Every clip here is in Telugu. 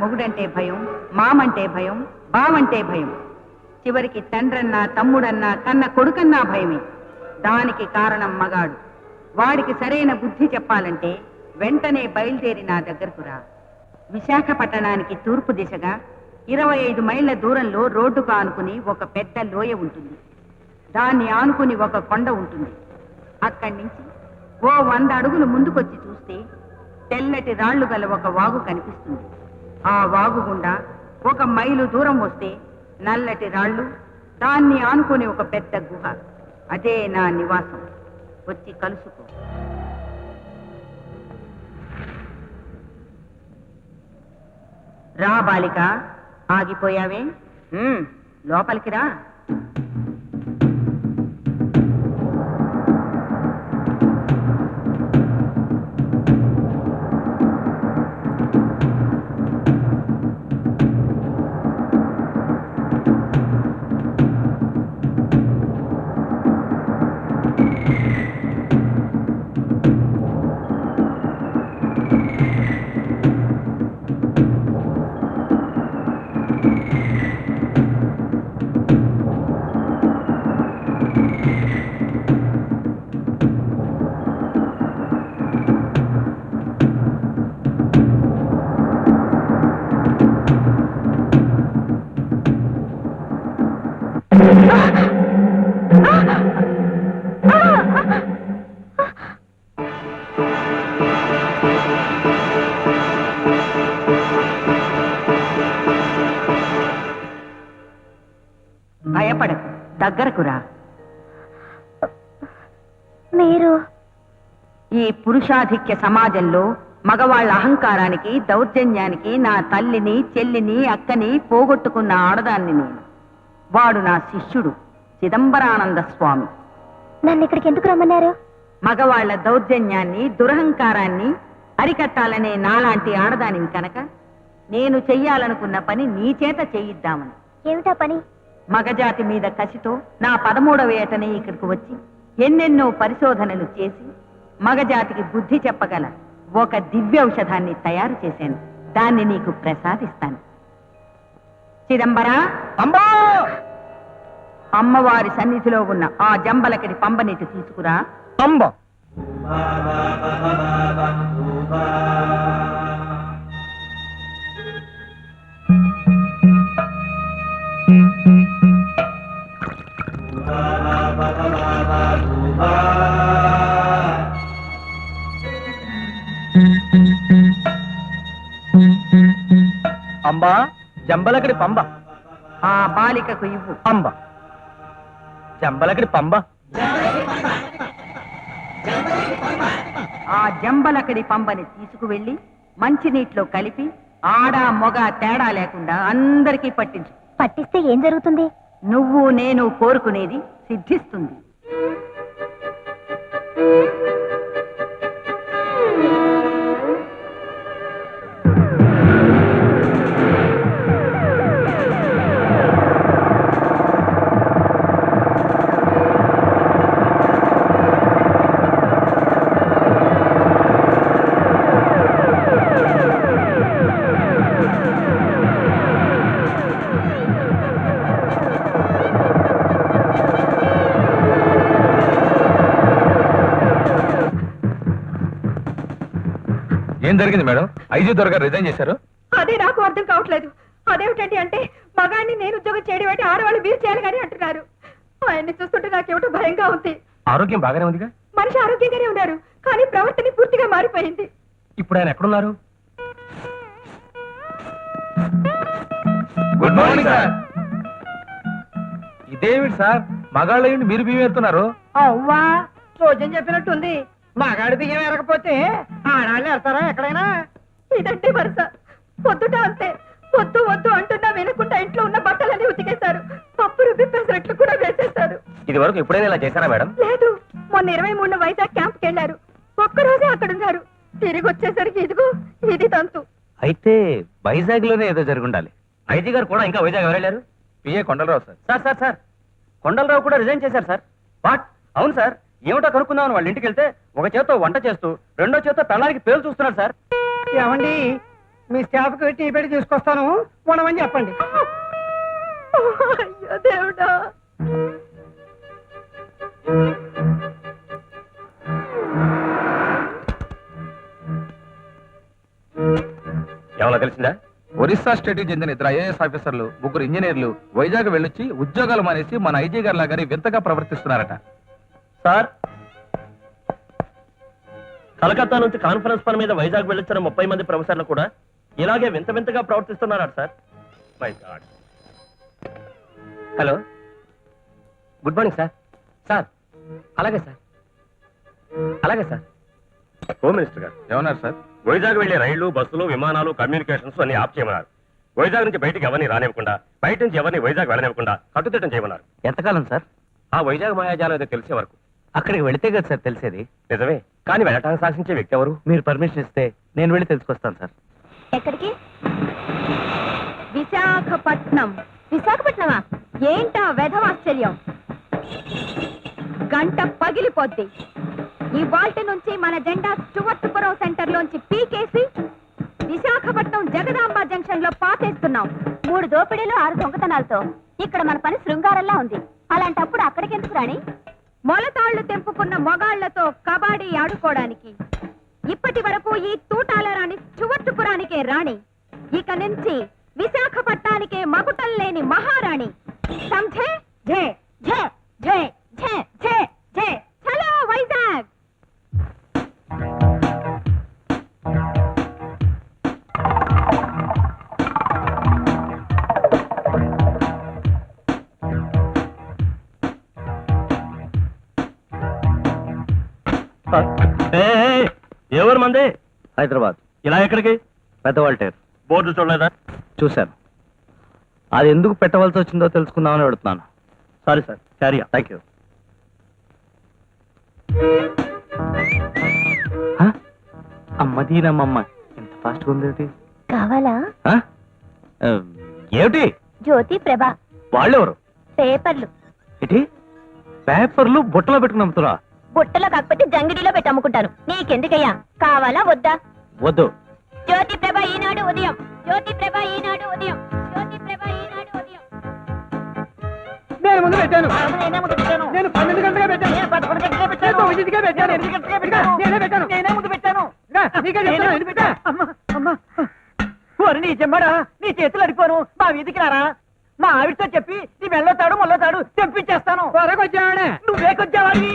మొగుడంటే భయం మామంటే భయం బావంటే భయం. చివరికి తండ్రన్నా తమ్ముడన్నా కన్న కొడుకన్నా భయమే. దానికి కారణం మగాడు. వాడికి సరైన బుద్ధి చెప్పాలంటే వెంటనే బయలుదేరి నా దగ్గరకు రా. విశాఖపట్టణానికి తూర్పు దిశగా ఇరవై ఐదు మైళ్ళ దూరంలో రోడ్డుకు ఆనుకుని ఒక పెద్ద లోయ ఉంటుంది. దాన్ని ఆనుకుని ఒక కొండ ఉంటుంది. అక్కడి నుంచి ఓ వంద అడుగులు ముందుకొచ్చి చూస్తే తెల్లటి రాళ్ళు గల ఒక వాగు కనిపిస్తుంది. ఆ వాగు గుండా ఒక మైలు దూరం వస్తే నల్లటి రాళ్ళు దాన్ని ఆనుకుని ఒక పెద్ద గుహ. అదే నా నివాసం. వచ్చి కలుసుకో. రా బాలిక ఆగిపోయావే? ఉమ్, లోపలికి రా. దగ్గరకు రా మీరు ఈ పురుషాధిక్య సమాజంలో మగవాళ్ళ అహంకారానికి దౌర్జన్యానికి నా తల్లిని చెల్లిని అక్కని పోగొట్టుకున్న ఆడదాన్ని నేను. వాడు నా శిష్యుడు చిదంబరానంద స్వామి. నన్ను ఇక్కడికి ఎందుకు రమ్మన్నారు? మగవాళ్ళ దౌర్జన్యాన్ని దురహంకారాన్ని అరికట్టాలనే నాలాంటి ఆడదానిని కనుక నేను చెయ్యాలనుకున్న పని నీ చేత చేయిద్దామని. ఏమిటా పని? మగజాతి మీద కసితో నా పదమూడవ ఏటనే ఇక్కడికి వచ్చి ఎన్నెన్నో పరిశోధనలు చేసి మగజాతికి బుద్ధి చెప్పగల ఒక దివ్యౌషధాన్ని తయారు చేశాను. దాన్ని నీకు ప్రసాదిస్తాను. చిదంబరా! అమ్మవారి సన్నిధిలో ఉన్న ఆ జంబలకడి పంబనీటి తీసుకురా. అంబ! అంబా జంబలకడి పంబ. ఆ బాలికకు ఇవ్వు. అంబ జంబలకడి పంబ. ఆ జంబలకడి పంబని తీసుకువెళ్ళి మంచినీటిలో కలిపి ఆడ మొగ తేడా లేకుండా అందరికీ పట్టించు. పట్టిస్తే ఏం జరుగుతుంది? నువ్వు నేను కోరుకునేది సిద్ధిస్తుంది. ఏం జరిగింది మేడం. ఐజీ త్వరగా రిజైన్ చేశారు. అదే నాకు అర్థం కావట్లేదు. అదేమిటండి అంటే మగాన్ని నేను ఉద్యోగం చేయడం అంటే ఆడవాళ్ళు మీరు చేయాలి కానీ అంటున్నారు. ఆయన్ని చూస్తుంటే నాకేమిటో భయంగా ఉంది. ఆరోగ్యం బాగానే ఉందిగా? మనిషి ఆరోగ్యంగానే ఉన్నారు కానీ ప్రవర్తన పూర్తిగా మారిపోయింది. ఇప్పుడు ఆయన ఎక్కడున్నారు? గుడ్ మార్నింగ్ సార్ ఇదేమిటి సార్ మగాళ్ళ మీరు ఎత్తున్నారు అవ్వా రోజం చెప్పినట్టుంది. మగాడి బియ్యం ఎరగపోతే ఆడాళ్ళు వెళ్తారా ఎక్కడైనా? ఇదంటే వరుస. పొద్దుట అంతే. వద్దు వద్దు అంటున్నా వినకుండా ఇంట్లో ఉన్న బట్టలన్నీ ఉతికేశారు. పప్పు రుబ్బి పెసరట్లు కూడా వేసేశారు. ఇది వరకు ఎప్పుడైనా ఇలా చేశారా మేడం? లేదు. మొన్న ఇరవై మూడు వైజాగ్ క్యాంప్కి వెళ్ళారు. ఒక్కరోజే అక్కడ ఉన్నారు తిరిగి వచ్చేసరికి ఇదిగో ఇది తంతు. అయితే వైజాగ్లోనే ఏదో జరిగి ఉండాలి ఐజీ గారు కూడా ఇంకా Vizag ఎవరెళ్ళారు? PA Kondalarao sir. Sir sir sir. Kondalarao కూడా రిజైన్ చేశారు సార్. వాట్? అవును సార్. ఏమిటో కనుక్కుందామని వాళ్ళ ఇంటికి వెళ్తే ఒక చేత్తో వంట చేస్తూ రెండో చేత్తో పెళ్ళానికి పేరు చూస్తున్నారు సార్. ఏమండి? మీ స్టాఫ్కి టీ పెట్టి తీసుకొస్తాను. ఉండమని చెప్పండి. అయ్యో దేవుడా. ఏమన్నా తెలిసిందా? ఒరిస్సా స్టేట్కి చెందిన ఇద్దరు ఐఏఎస్ ఆఫీసర్లు ముగ్గురు ఇంజనీర్లు వైజాగ్ వెళ్ళొచ్చి ఉద్యోగాలు మానేసి మన ఐజీ గారి లాగానే వింతగా ప్రవర్తిస్తున్నారట. సార్ కలకత్తా నుంచి కాన్ఫరెన్స్ పని మీద వైజాగ్ వెళ్ళొచ్చిన ముప్పై మంది ప్రొఫెసర్లు కూడా ఇలాగే వింత వింతగా ప్రవర్తిస్తున్నారట sir. My god hello good morning sir sir అలాగే సార్ అలాగే సార్ హోమ్ మినిస్టర్ గారు. ఏమన్నారు సార్? వైజాగ్ వెళ్ళే రైళ్ళు బస్సులు విమానాలు కమ్యూనికేషన్స్ అన్ని ఆఫ్ చేయమన్నారు. వైజాగ్ నుంచి బయటికి ఎవరిని రానివ్వకుండా బయట నుంచి ఎవరిని వైజాగ్ వెళ్ళనివ్వకుండా కట్టుదిట్టం చేయమన్నారు. ఎంతకాలం సార్? ఆ వైజాగ్ మాయాజాలం ఏదో తెలిసే వరకు. అక్కడికి వెళితే కదా సార్ తెలిసేది. నిజమే. కానీ వెళ్ళటానికి సాధించే వ్యక్తి ఎవరు? మీరు పర్మిషన్ ఇస్తే నేను వెళ్ళి తెలుసుకొస్తాను సార్. ఎక్కడికి? విశాఖపట్నం. విశాఖపట్నమా? ఏంటా వెధవాశ్చర్యం గంట పగిలిపోద్ది. ఈ వాల్ట్ నుంచి మన జెండా స్టువర్ట్పురం సెంటర్ లోంచి పీకేసి విశాఖపట్నం జగదాంబ జంక్షన్లో పాతేస్తున్నాం. మూడు దోపిడీలు ఆరు దొంగతనాలతో. ఇక్కడ మన పని శృంగారంలా ఉంది. అలాంటప్పుడు అక్కడికి ఎందుకు రాణి? మొలతాళ్ళు తెంపుకున్న మొగాళ్ళతో కబాడీ ఆడుకోవడానికి. ఇప్పటి వరకు ఈ తూటాల రాణి చువట్టుపురానికే రాణి. ఇక నుంచి విశాఖపట్నానికే మకుటం లేని మహారాణి. సంఝే జే జే జే జే జే జే చలో వైజాగ్! ఎవరు మంది? హైదరాబాద్. ఇలా ఎక్కడికి? పెద్దవాల్టేర్ బోర్డు చూడలేదా? చూశాను. అది ఎందుకు పెట్టవలసి వచ్చిందో తెలుసుకుందామని అడుగుతున్నాను. Sorry sir carry thank you. అమ్మ దీనమ్మమ్మ. ఎంత ఫాస్ట్గా ఉంది? కావాలా? ఏమిటి? జ్యోతి ప్రభ. వాళ్ళెవరు? పేపర్లు. ఏంటి? పేపర్లు బుట్టలో పెట్టుకుని అమ్ముతున్నా బుట్టలో కాకపోతే జంగిడిలో పెట్టి అమ్ముకుంటాను. నీకెందుకయ్యా? కావాలా వద్దా? వద్దు. జ్యోతి ప్రభ ఈనాడు ఉదయం. జ్యోతి ప్రభ ఈనాడు ఉదయం. జ్యోతి ప్రభ ఈనాడు ఉదయం. నేను ముందు పెట్టాను. నేనే పెట్టాను. నేను పన్నెండు గంటలుగా పెట్టాను. నేను పదకొండు గంటలకే పెట్టాను. నేను తొమ్మిదింటికే పెట్టాను. ఎనిమిది గంటలకే పెట్టాను. నేనే పెట్టాను. నేనే ముందు పెట్టాను. రా, నీకే చెప్తున్నా, ఎన్ని పెట్టా? అమ్మా, అమ్మా. ఓరి నీ చెమ్మడా నీ చేతులు అడిపోను మా వీధికి రారా? మా ఆవిడతో చెప్పి నీ వెళ్ళొతాడు మొల్లతాడు తెప్పించేస్తాను. త్వరకొచ్చావాడే నువ్వేకొచ్చావాడి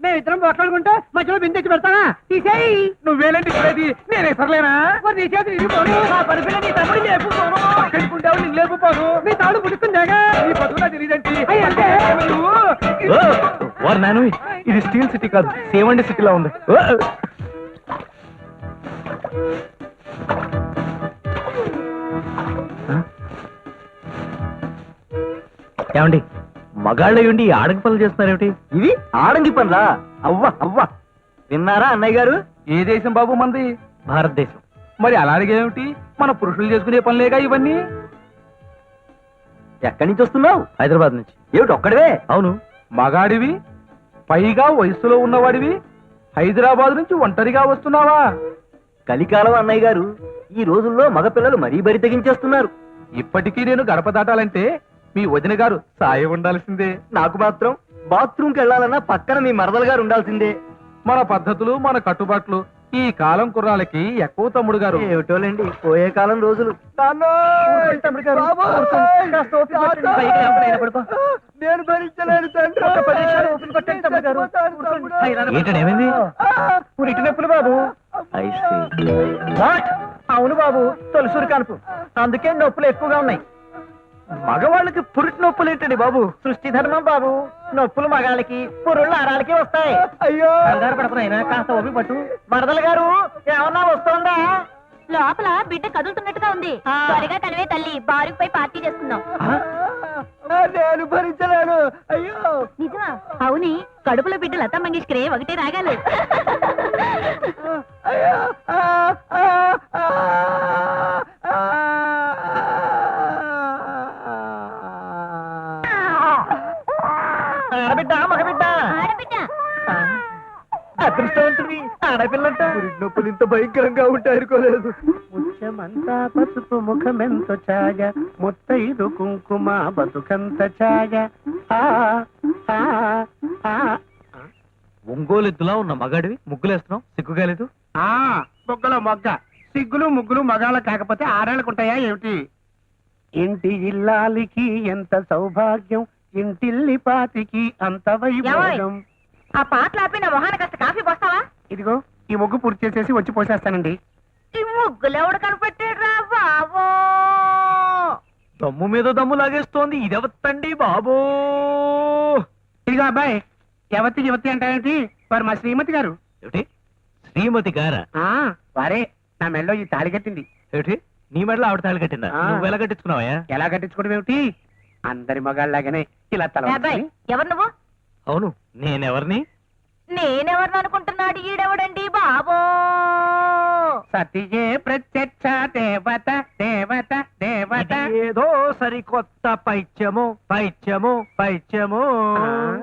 మేమిద్దరం పోట్లాడుకుంటే మధ్యలో బిందె తెచ్చి పెడతానా తీసేయి. నువ్వేలంటి చెప్పేది నేనే మరి నీ చేతి ఇరిగిపోను నా పరిపిల్ల నీ తమ్ముడు లేపుకోను అక్కడికుంటావు నేను లేపుకోను నీ తాడు పుడుకుందాగా నీ పదువులా తెలియదంటి అంటే? నువ్వు ఓ, వారు నాను. ఇది స్టీల్ సిటీ కాదు. సేవండి సిటీలో ఉంది? ఏమండి? మగాళ్ళ ఈ ఆడకి పనులు చేస్తున్నారేమిటి? ఇది ఆడంగి పనులా? అవ్వ అవ్వ. విన్నారా అన్నయ్య గారు? ఏ దేశం బాబు మంది? భారతదేశం. మరి అలాగే ఏమిటి? మన పురుషులు చేసుకునే పనులేగా ఇవన్నీ? ఎక్కడి నుంచి వస్తున్నావు? హైదరాబాద్ నుంచి. ఏమిటి ఒక్కడవే? అవును. మగాడివి? పైగా వయసులో ఉన్నవాడివి? హైదరాబాద్ నుంచి ఒంటరిగా వస్తున్నావా? కలికాలం అన్నయ్య గారు ఈ రోజుల్లో మగపిల్లలు మరీ బరి తెగించేస్తున్నారు. ఇప్పటికీ నేను గడప దాటాలంటే మీ వదిన గారు సాయం ఉండాల్సిందే. నాకు మాత్రం బాత్రూమ్కి వెళ్ళాలన్నా పక్కన మీ మరదలు గారు ఉండాల్సిందే. మన పద్ధతులు మన కట్టుబాట్లు ఈ కాలం కుర్రాలకి ఎక్కువ తమ్ముడు గారు. ఏమిటోలేండి పోయే కాలం రోజులు. నేను భరించలేను బాబు. అవును బాబు తొలసూరి కనుపు. అందుకే నొప్పులు ఎక్కువగా ఉన్నాయి. మగవాళ్ళకి పురిటి నొప్పులు ఏంటండి బాబు? సృష్టి ధర్మం బాబు. నొప్పులు మగాళ్ళకి పురుళ్ళు ఆడాలకి వస్తాయి. అయ్యో! కంగారు పడుతున్నాయినా కాస్త ఓపి పట్టు. మరదల గారు ఏమన్నా వస్తోందా? లోపల బిడ్డ కదులుతున్నట్టుగా ఉంది. త్వరగా తనవే తల్లి బారుకుపై పార్టీ చేసుకుందాం. నేను భరించలేను. అయ్యో! నిజమా? అవుని. కడుపులో బిడ్డ లతా మంగేష్కరే ఒకటే రాగాలు. అయ్యో ఆ, ఆ, ఆ, ఆ, ఆడబిడ్డ మగబిడ్డ ఆడబిడ్డ అదృష్టవంతుడి ఆడపిల్లంట. నొప్పులు ఇంత భయంకరంగా ఉంటాయి అనుకోలేదు. ముత్యమంతా పసుపు ముఖమెంత ఛాయ ముత్తైదు కుంకుమ బతుకంత ఛాయ. ఆ, ఆ, ఆ. ఒంగోలు ఎద్దులా ఉన్న మగాడివి? ముగ్గులేస్తున్నావు? సిగ్గుగాలేదు? ఆ, బొగ్గలో మొగ్గ. సిగ్గులు ముగ్గులు మగాళ్ళ కాకపోతే ఆడాళ్ళకు ఉంటాయా ఏమిటి? ఇంటి ఇల్లాలికి ఎంత సౌభాగ్యం ఇంటిల్లి పాతికి అంత వైభోగం. ఆ పాటలు ఆపి నా మొహానికి కాస్త ఇదిగో ఈ ముగ్గు పూర్తి చేసేసి వచ్చి పోసేస్తానండి. ఈ ముగ్గులు ఎవడు కనిపెట్టాడు బాబో? దమ్ము మీద దమ్ము లాగేస్తోంది. ఇదెవత్తండి బాబో? ఇదిగో అబ్బాయి యువతి యువతి అంటారేంటి? వారు మా శ్రీమతి గారు. ఏమిటి? శ్రీమతి గారా? ఆ వారే నా మెళ్ళో ఈ తాళి కట్టింది. ఏమిటి? నీ మెడలో ఆవిడ తాళి కట్టిందా? ఆ. నువ్వు ఎలా కట్టించుకున్నావా ఎలా కట్టించుకోవడం ఏమిటి? అందరి మగాళ్ళలాగానే ఇలా తల వంచుకొని, ఎవరు నువ్వు? అవును నేనెవరిని? నేనెవరిని అనుకుంటున్నాడు ఈడెవడండి? బాబో! సతియే ప్రత్యక్ష దేవత దేవత దేవత. ఏదో సరికొత్త పైత్యము పైత్యము పైత్యము. ఆ,